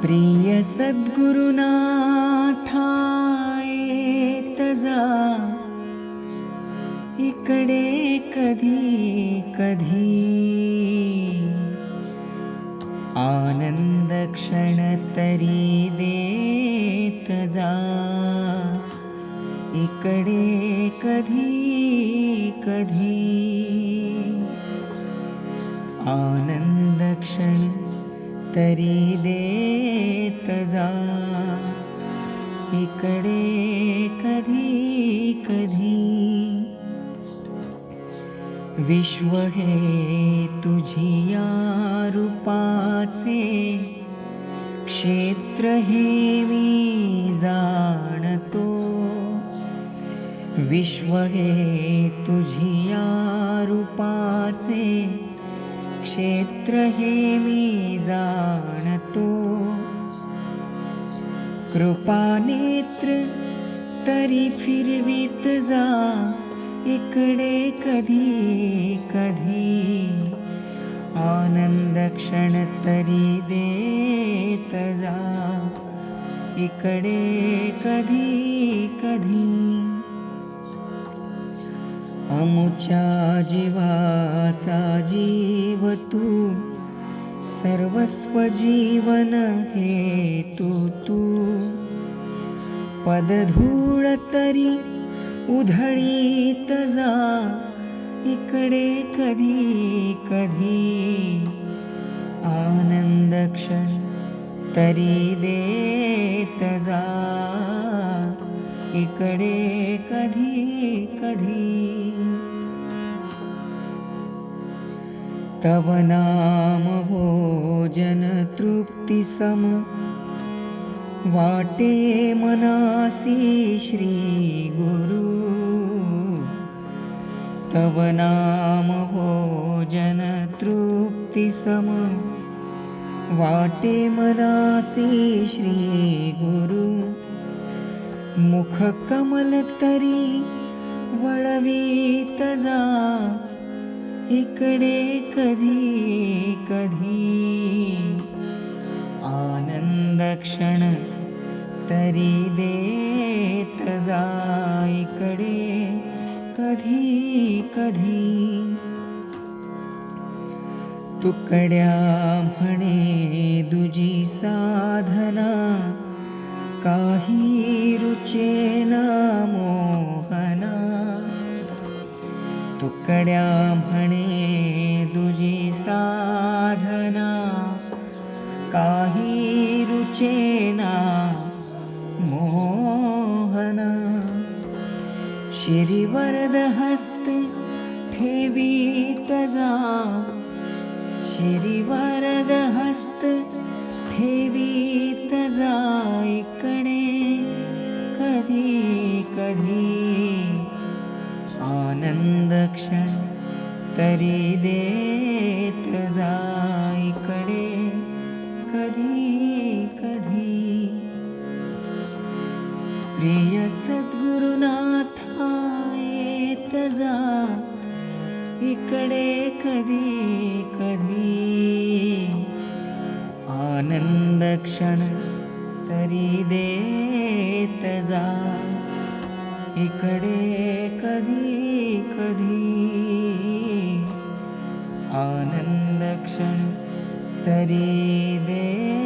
प्रिय सद्गुरुनाथा येत जा इकडे कधी कधी? आनंद क्षण तरी देत जा इकडे कधी कधी? आनंद क्षण तरी देत जा. इकडे कधी कधी. विश्व हे तुझिया रूपाचे क्षेत्र हे मी जाणतो. विश्व हे तुझिया रूपाचे क्षेत्र हे मी जा कृपानेत्र तरी फिरवीत जा. इकडे कधी कधी. आनंद क्षण तरी देत जा. इकडे कधी कधी. अमुच्या जीवाचा जीव तू सर्वस्व जीवन हे तू तू. पदधूळ तरी उधळीत जा. इकडे कधी कधी आनंद क्षण तरी देत जा. इकडे कधी कधी तव नाम भोजन तृप्ती सम वाटे मनासी श्री गुरु। तव नाम हो भोजन तृप्ती सम। वाटे मनासी श्री गुरु। मुख कमल तरी वळवीत जा। इकडे कधी कधी। आनंद क्षण तरी देत जायकडे कधी कधी तुकड्या म्हणे दुजी साधना. काही रुचेना मोहना. तुकड्या म्हणे दुजी साधना. काही रुचेना ना शिरीवरद हस्त ठेवीत जा. शिरीवरद हस्त ठेवीत जा इकडे. कधी कधी आनंद क्षण तरी देत जा इकडे. कधी कधी प्रिय सद्गुरुना इकडे कधी कधी. आनंद क्षण तरी देत जा. इकडे कधी कधी. आनंद क्षण तरी देत